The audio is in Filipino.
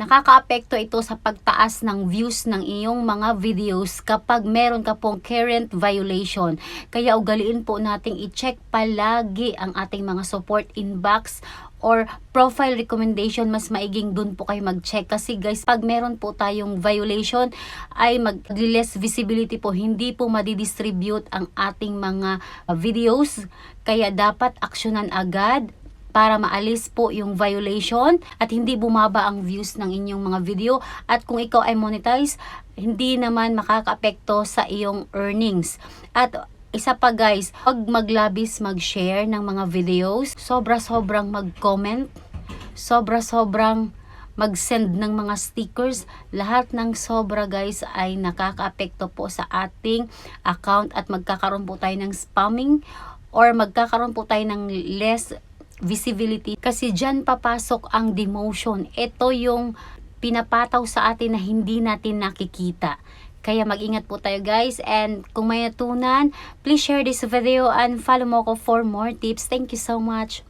nakakaapekto ito sa pagtaas ng views ng iyong mga videos kapag meron ka pong current violation. Kaya ugaliin po nating i-check palagi ang ating mga support inbox or profile recommendation. Mas maiging dun po kayo mag-check kasi guys pag meron po tayong violation ay mag less visibility po. Hindi po madidistribute ang ating mga videos. Kaya dapat aksyonan agad para maalis po yung violation at hindi bumaba ang views ng inyong mga video. At kung ikaw ay monetize hindi naman makakaapekto sa iyong earnings. At isa pa guys, pag maglabis mag-share ng mga videos, sobra-sobrang mag-comment, sobra-sobrang mag-send ng mga stickers, lahat ng sobra guys ay nakakaapekto po sa ating account at magkakaroon po tayo ng spamming or magkakaroon po tayo ng less visibility kasi dyan papasok ang demotion. Ito yung pinapataw sa atin na hindi natin nakikita. Kaya mag-ingat po tayo guys and kung may natunan, please share this video and follow mo ko for more tips. Thank you so much.